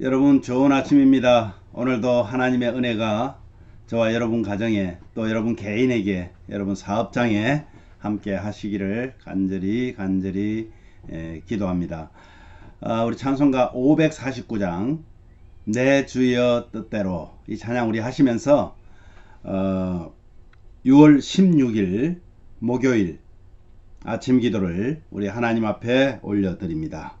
여러분 좋은 아침입니다. 오늘도 하나님의 은혜가 저와 여러분 가정에 또 여러분 개인에게 여러분 사업장에 함께 하시기를 간절히 간절히 에, 기도합니다. 아, 우리 찬송가 549장 내 주여 뜻대로 이 찬양 우리 하시면서 어, 6월 16일 목요일 아침 기도를 우리 하나님 앞에 올려드립니다.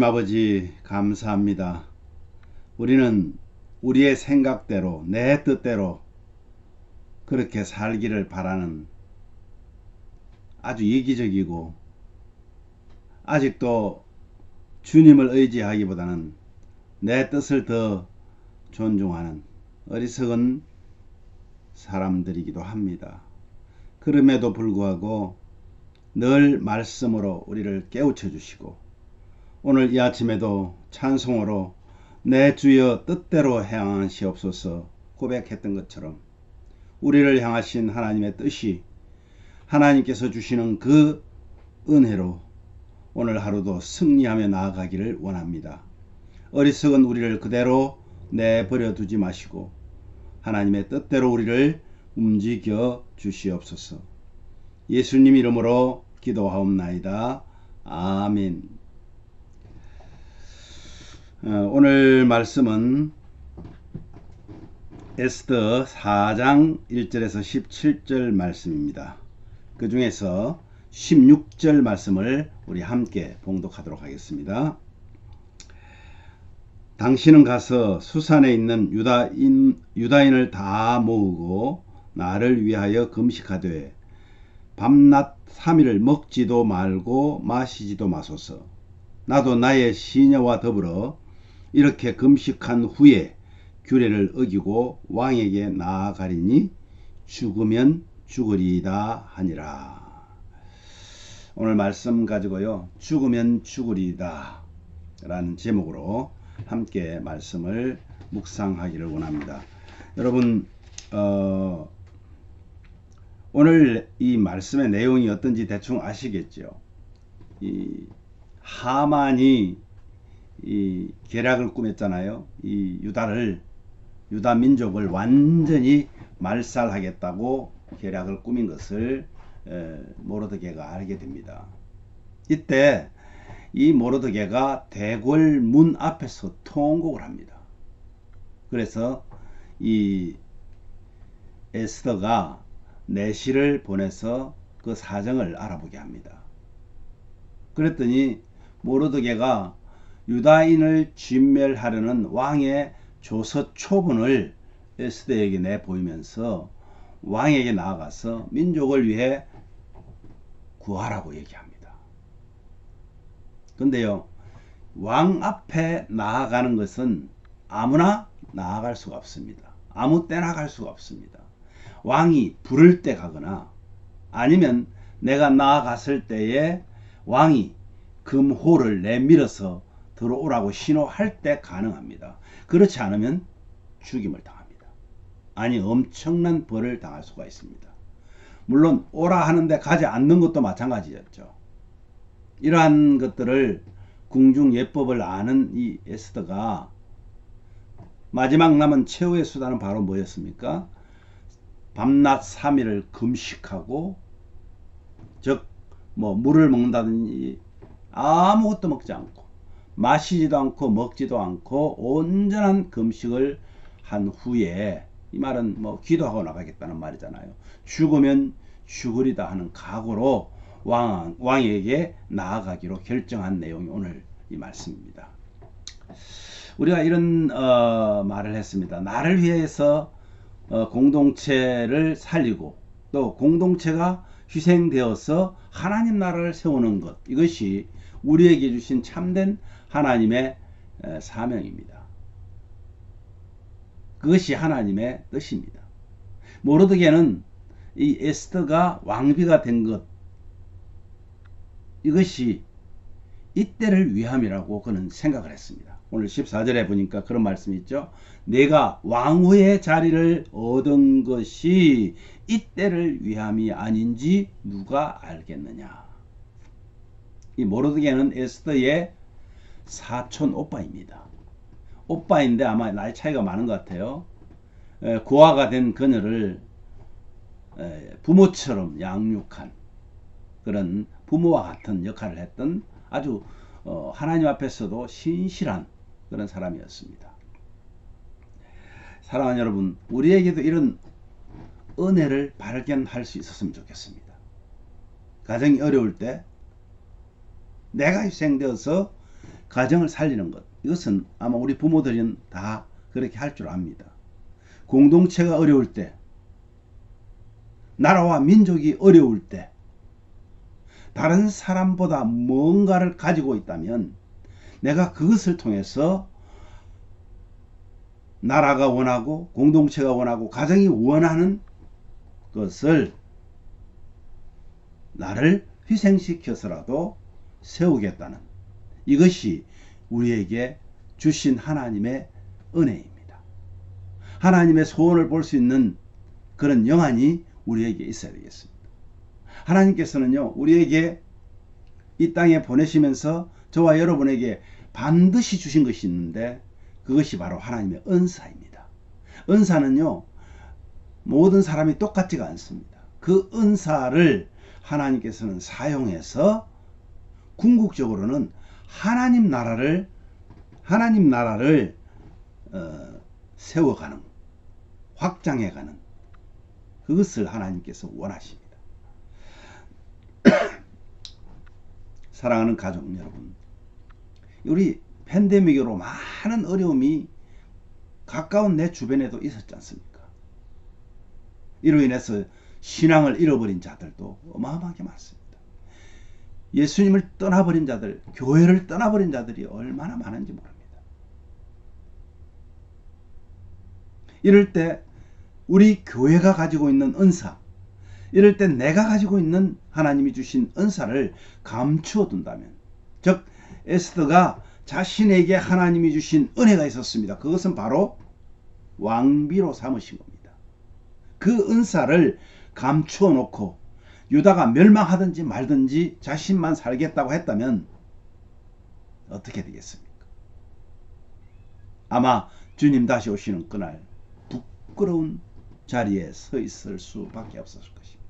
하나님 아버지, 감사합니다. 우리는 우리의 생각대로, 내 뜻대로 그렇게 살기를 바라는 아주 이기적이고 아직도 주님을 의지하기보다는 내 뜻을 더 존중하는 어리석은 사람들이기도 합니다. 그럼에도 불구하고 늘 말씀으로 우리를 깨우쳐 주시고 오늘 이 아침에도 찬송으로 내 주여 뜻대로 행하시옵소서 고백했던 것처럼 우리를 향하신 하나님의 뜻이 하나님께서 주시는 그 은혜로 오늘 하루도 승리하며 나아가기를 원합니다. 어리석은 우리를 그대로 내버려 두지 마시고 하나님의 뜻대로 우리를 움직여 주시옵소서. 예수님 이름으로 기도하옵나이다. 아멘. 어, 오늘 말씀은 에스더 4장 1절에서 17절 말씀입니다. 그 중에서 16절 말씀을 우리 함께 봉독하도록 하겠습니다. 당신은 가서 수산에 있는 유다인, 유다인을 다 모으고 나를 위하여 금식하되 밤낮 3일을 먹지도 말고 마시지도 마소서. 나도 나의 시녀와 더불어 이렇게 금식한 후에 규례를 어기고 왕에게 나아가리니 죽으면 죽으리이다 하니라. 오늘 말씀 가지고요. 죽으면 죽으리이다 라는 제목으로 함께 말씀을 묵상하기를 원합니다. 여러분 어, 오늘 이 말씀의 내용이 어떤지 대충 아시겠죠? 이 하만이 이 계략을 꾸몄잖아요. 이 유다를 유다 민족을 완전히 말살하겠다고 계략을 꾸민 것을 에, 모르드게가 알게 됩니다. 이때 이 모르드게가 대궐 문 앞에서 통곡을 합니다. 그래서 이 에스더가 내시를 보내서 그 사정을 알아보게 합니다. 그랬더니 모르드게가 유다인을 진멸하려는 왕의 조서 초본을 에스더에게 내보이면서 왕에게 나아가서 민족을 위해 구하라고 얘기합니다. 근데요, 왕 앞에 나아가는 것은 아무나 나아갈 수가 없습니다. 아무 때나 갈 수가 없습니다. 왕이 부를 때 가거나 아니면 내가 나아갔을 때에 왕이 금호를 내밀어서 들어오라고 신호할 때 가능합니다. 그렇지 않으면 죽임을 당합니다. 아니 엄청난 벌을 당할 수가 있습니다. 물론 오라 하는데 가지 않는 것도 마찬가지였죠. 이러한 것들을 궁중 예법을 아는 이 에스더가 마지막 남은 최후의 수단은 바로 뭐였습니까? 밤낮 3일을 금식하고 즉 뭐 물을 먹는다든지 아무것도 먹지 않고 마시지도 않고 먹지도 않고 온전한 금식을 한 후에 이 말은 뭐 기도하고 나가겠다는 말이잖아요. 죽으면 죽으리다 하는 각오로 왕, 왕에게 나아가기로 결정한 내용이 오늘 이 말씀입니다. 우리가 이런 어, 말을 했습니다. 나를 위해서 어, 공동체를 살리고 또 공동체가 희생되어서 하나님 나라를 세우는 것 이것이 우리에게 주신 참된 하나님의 에, 사명입니다. 그것이 하나님의 뜻입니다. 모르드게는 이 에스더가 왕비가 된 것 이것이 이때를 위함이라고 그는 생각을 했습니다. 오늘 14절에 보니까 그런 말씀이 있죠. 내가 왕후의 자리를 얻은 것이 이때를 위함이 아닌지 누가 알겠느냐. 이 모르드게는 에스더의 사촌 오빠입니다. 오빠인데 아마 나이 차이가 많은 것 같아요. 에, 고아가 된 그녀를 에, 부모처럼 양육한 그런 부모와 같은 역할을 했던 아주 어, 하나님 앞에서도 신실한 그런 사람이었습니다. 사랑하는 여러분, 우리에게도 이런 은혜를 발견할 수 있었으면 좋겠습니다. 가정이 어려울 때 내가 희생되어서 가정을 살리는 것 이것은 아마 우리 부모들은 다 그렇게 할 줄 압니다. 공동체가 어려울 때 나라와 민족이 어려울 때 다른 사람보다 뭔가를 가지고 있다면 내가 그것을 통해서 나라가 원하고 공동체가 원하고 가정이 원하는 것을 나를 희생시켜서라도 세우겠다는 이것이 우리에게 주신 하나님의 은혜입니다. 하나님의 소원을 볼 수 있는 그런 영안이 우리에게 있어야 되겠습니다. 하나님께서는요, 우리에게 이 땅에 보내시면서 저와 여러분에게 반드시 주신 것이 있는데 그것이 바로 하나님의 은사입니다. 은사는요, 모든 사람이 똑같지가 않습니다. 그 은사를 하나님께서는 사용해서 궁극적으로는 하나님 나라를 하나님 나라를 어, 세워가는 확장해가는 그것을 하나님께서 원하십니다. 사랑하는 가족 여러분, 우리 팬데믹으로 많은 어려움이 가까운 내 주변에도 있었지 않습니까? 이로 인해서 신앙을 잃어버린 자들도 어마어마하게 많습니다. 예수님을 떠나버린 자들, 교회를 떠나버린 자들이 얼마나 많은지 모릅니다. 이럴 때 우리 교회가 가지고 있는 은사, 이럴 때 내가 가지고 있는 하나님이 주신 은사를 감추어 둔다면, 즉 에스더가 자신에게 하나님이 주신 은혜가 있었습니다. 그것은 바로 왕비로 삼으신 겁니다. 그 은사를 감추어 놓고 유다가 멸망하든지 말든지 자신만 살겠다고 했다면 어떻게 되겠습니까? 아마 주님 다시 오시는 그날 부끄러운 자리에 서 있을 수밖에 없었을 것입니다.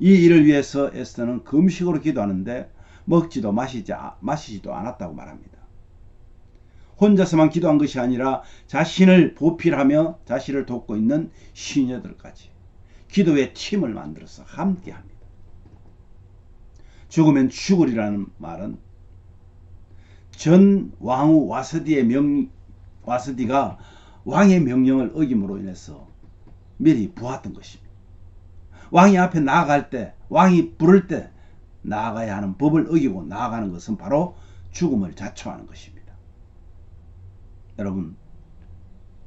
이 일을 위해서 에스더는 금식으로 기도하는데 먹지도 마시지, 마시지도 않았다고 말합니다. 혼자서만 기도한 것이 아니라 자신을 보필하며 자신을 돕고 있는 시녀들까지 기도의 팀을 만들어서 함께 합니다. 죽으면 죽으리라는 말은 전 왕후 와스디의 명 와스디가 왕의 명령을 어김으로 인해서 미리 보았던 것입니다. 왕이 앞에 나아갈 때, 왕이 부를 때 나아가야 하는 법을 어기고 나아가는 것은 바로 죽음을 자초하는 것입니다. 여러분,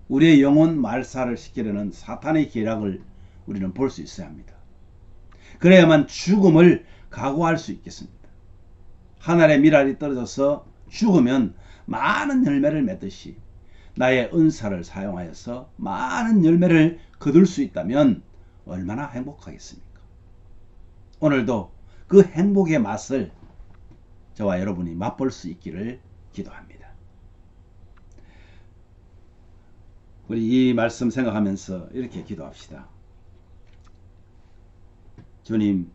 우리의 영혼 말살을 시키려는 사탄의 계략을 우리는 볼 수 있어야 합니다. 그래야만 죽음을 각오할 수 있겠습니다. 하늘의 미랄이 떨어져서 죽으면 많은 열매를 맺듯이 나의 은사를 사용하여서 많은 열매를 거둘 수 있다면 얼마나 행복하겠습니까? 오늘도 그 행복의 맛을 저와 여러분이 맛볼 수 있기를 기도합니다. 우리 이 말씀 생각하면서 이렇게 기도합시다. 주님,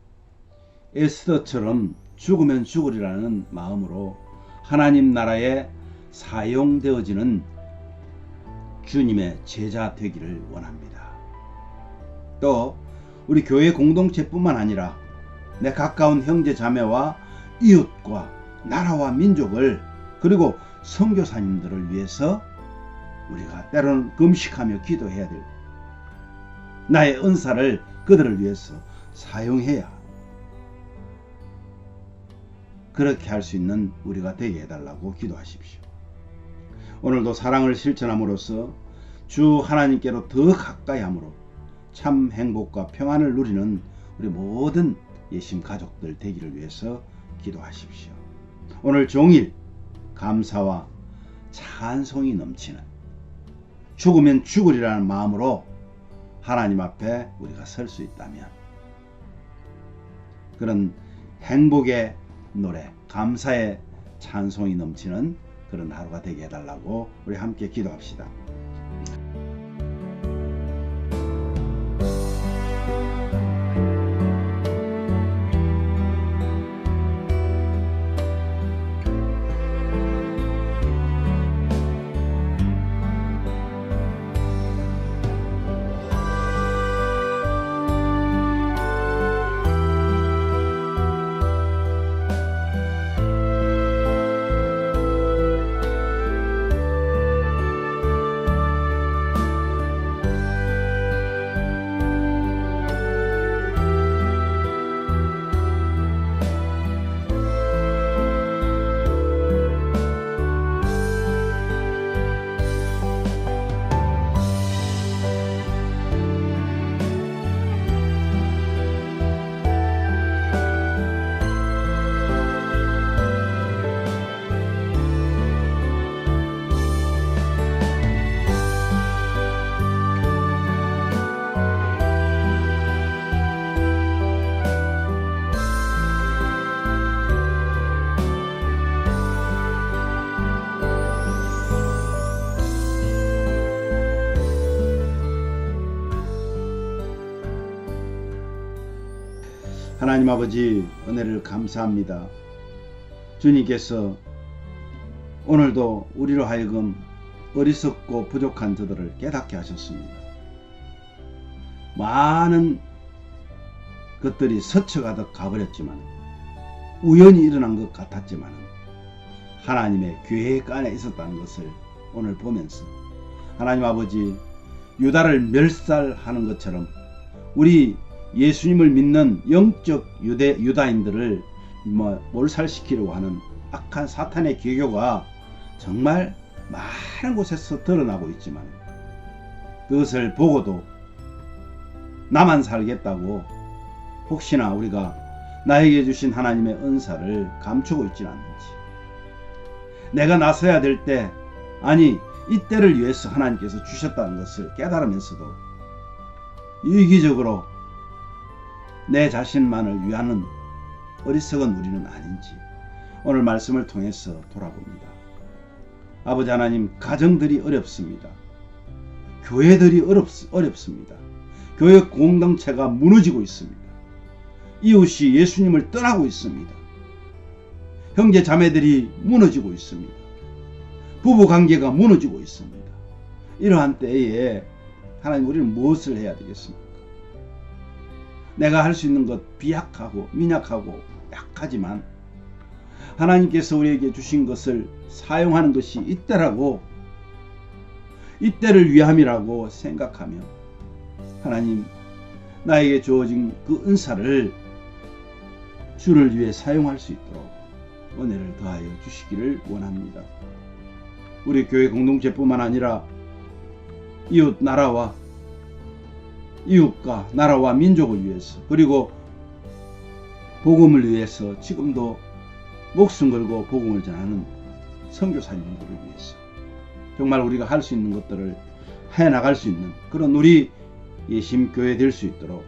에스더처럼 죽으면 죽으리라는 마음으로 하나님 나라에 사용되어지는 주님의 제자 되기를 원합니다. 또 우리 교회 공동체뿐만 아니라 내 가까운 형제 자매와 이웃과 나라와 민족을 그리고 선교사님들을 위해서 우리가 때로는 금식하며 기도해야 될 나의 은사를 그들을 위해서 사용해야 그렇게 할 수 있는 우리가 되게 해달라고 기도하십시오. 오늘도 사랑을 실천함으로써 주 하나님께로 더 가까이 함으로 참 행복과 평안을 누리는 우리 모든 예심 가족들 되기를 위해서 기도하십시오. 오늘 종일 감사와 찬송이 넘치는 죽으면 죽으리라는 마음으로 하나님 앞에 우리가 설 수 있다면 그런 행복의 노래, 감사의 찬송이 넘치는 그런 하루가 되게 해달라고 우리 함께 기도합시다. 하나님 아버지 은혜를 감사합니다. 주님께서 오늘도 우리로 하여금 어리석고 부족한 저들을 깨닫게 하셨습니다. 많은 것들이 스쳐가듯 가버렸지만 우연히 일어난 것 같았지만 하나님의 계획 안에 있었다는 것을 오늘 보면서 하나님 아버지 유다를 멸살하는 것처럼 우리 예수님을 믿는 영적 유대 유다인들을 뭐 몰살시키려고 하는 악한 사탄의 계교가 정말 많은 곳에서 드러나고 있지만 그것을 보고도 나만 살겠다고 혹시나 우리가 나에게 주신 하나님의 은사를 감추고 있지는 않는지. 내가 나서야 될 때 아니 이때를 위해서 하나님께서 주셨다는 것을 깨달으면서도 이기적으로 내 자신만을 위하는 어리석은 우리는 아닌지 오늘 말씀을 통해서 돌아봅니다. 아버지 하나님 가정들이 어렵습니다. 교회들이 어렵, 어렵습니다. 교회 공동체가 무너지고 있습니다. 이웃이 예수님을 떠나고 있습니다. 형제 자매들이 무너지고 있습니다. 부부 관계가 무너지고 있습니다. 이러한 때에 하나님 우리는 무엇을 해야 되겠습니까? 내가 할 수 있는 것 비약하고 민약하고 약하지만 하나님께서 우리에게 주신 것을 사용하는 것이 이때라고 이때를 위함이라고 생각하며 하나님 나에게 주어진 그 은사를 주를 위해 사용할 수 있도록 은혜를 더하여 주시기를 원합니다. 우리 교회 공동체뿐만 아니라 이웃 나라와 이웃과 나라와 민족을 위해서 그리고 복음을 위해서 지금도 목숨 걸고 복음을 전하는 선교사님들을 위해서 정말 우리가 할 수 있는 것들을 해 나갈 수 있는 그런 우리 예심 교회 될 수 있도록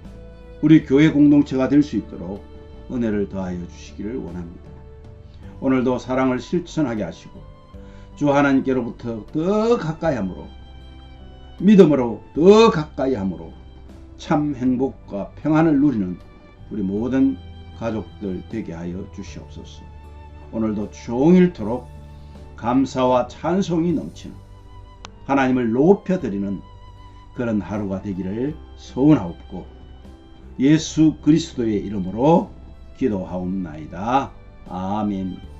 우리 교회 공동체가 될 수 있도록 은혜를 더하여 주시기를 원합니다. 오늘도 사랑을 실천하게 하시고 주 하나님께로부터 더 가까이 함으로 믿음으로 더 가까이 함으로 참 행복과 평안을 누리는 우리 모든 가족들 되게 하여 주시옵소서. 오늘도 종일토록 감사와 찬송이 넘치는 하나님을 높여드리는 그런 하루가 되기를 소원하옵고 예수 그리스도의 이름으로 기도하옵나이다. 아멘.